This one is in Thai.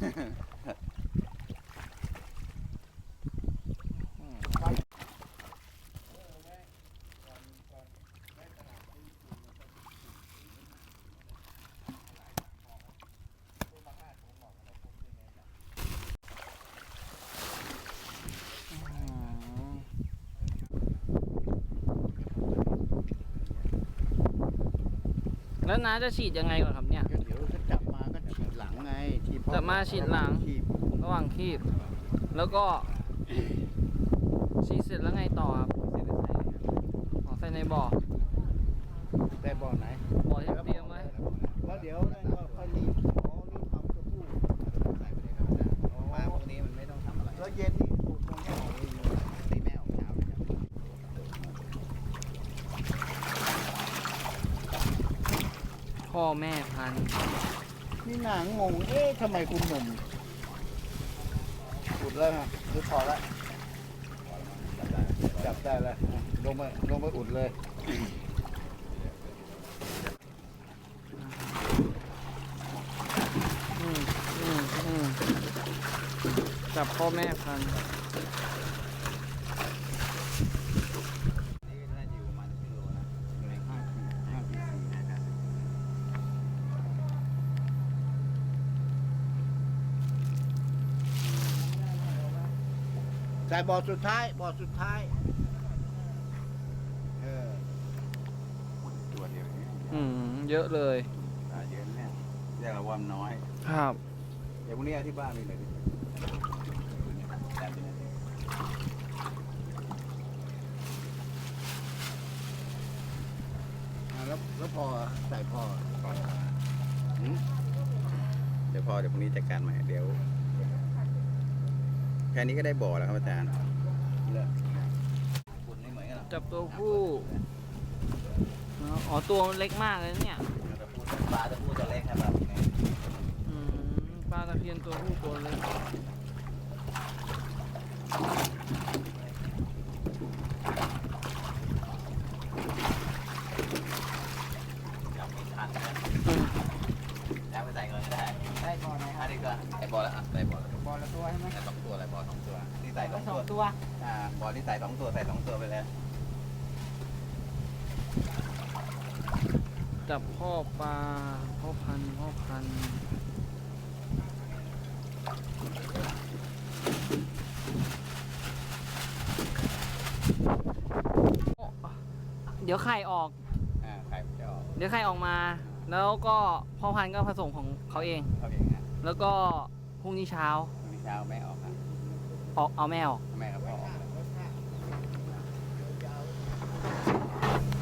แล้วน้าจะฉีดยังไงก่อนครับเนี่ย ไงฉีดพ่อจับมาฉีดหลังฉีดระหว่างคีบ แล้วก็ฉีดเสร็จแล้วไงต่อครับอ๋อใส่ในบ่อได้บ่อไหนบ่อที่เตรียมไว้แล้วเดี๋ยวนั่นก็ค่อยรีบอ๋อรีบทำตัวผู้ใส่ไปเลยครับอาจารย์มาพวกนี้มันไม่ต้องทำอะไรแล้วเย็นนี่ปลูกตรงแค่ไหนเองเนี่ยตีแม่ออกเช้าเลยครับพ่อแม่พันธุ์ นี่หนังงง เอ๊ะทำไมคุณหนุ่มอุดแล้วฮะหรือพอแล้วจับได้แล้วลงมาลงมาอุดเลย อืมอืมอืมจับพ่อแม่พันธุ์ นี่น่าจะอยู่ประมาณครึ่งโลนะอยู่ในห้า ห้าขีดห้าขีด นะครับ ใส่บ่อสุดท้ายบ่อสุดท้าย เออตัวเดียวนี้อืมเยอะเลยตาเยอะเนี่ยเรียกว่าน้อย ครับ เดี๋ยวพรุ่งนี้เอาที่บ้านมีเลยดิแต่เป็นอะไรอะแล้วแล้วพอใส่พอ ก่อนหืมเดี๋ยวพอเดี๋ยวพรุ่งนี้จัดการใหม่เดี๋ยว แค่นี้ก็ได้บ่อแล้วครับอาจารย์เลยคุณนี่เหมือนกันเหรอจับตัวผู้อ๋อตัวมันเล็กมากเลยเนี่ยปลาจะพูดตัวเล็กครับอืมปลาตะเพียนตัวผู้ตัวเล็ก จับไม่ทันนะ อืม แล้วไปใส่เงินก็ได้ ได้ พอไหนอันนี้ก็ใส่บอลแล้วอะใส่บอลบอลละตัวใช่ไหมใส่สองตัวอะไรบอลสองตัวนี่ใส่สองสตัอวงตัวอ่าบอลที่ใส่สองตัวใส่สองตัวไปแล้วจับพ่อปลาพ่อพันธุ์พ่อพันธุ์โอ้เดี๋ยวไข่ออก อ่าไข่มันจะออกเดี๋ยวไข่ออกมา แล้วก็พ่อพันธุ์ก็ผสมของเขาเอง เขาเองฮะ แล้วก็พรุ่งนี้เช้าพรุ่งนี้เช้าแม่ออกครับออกเอาแม่ออกแม่ก็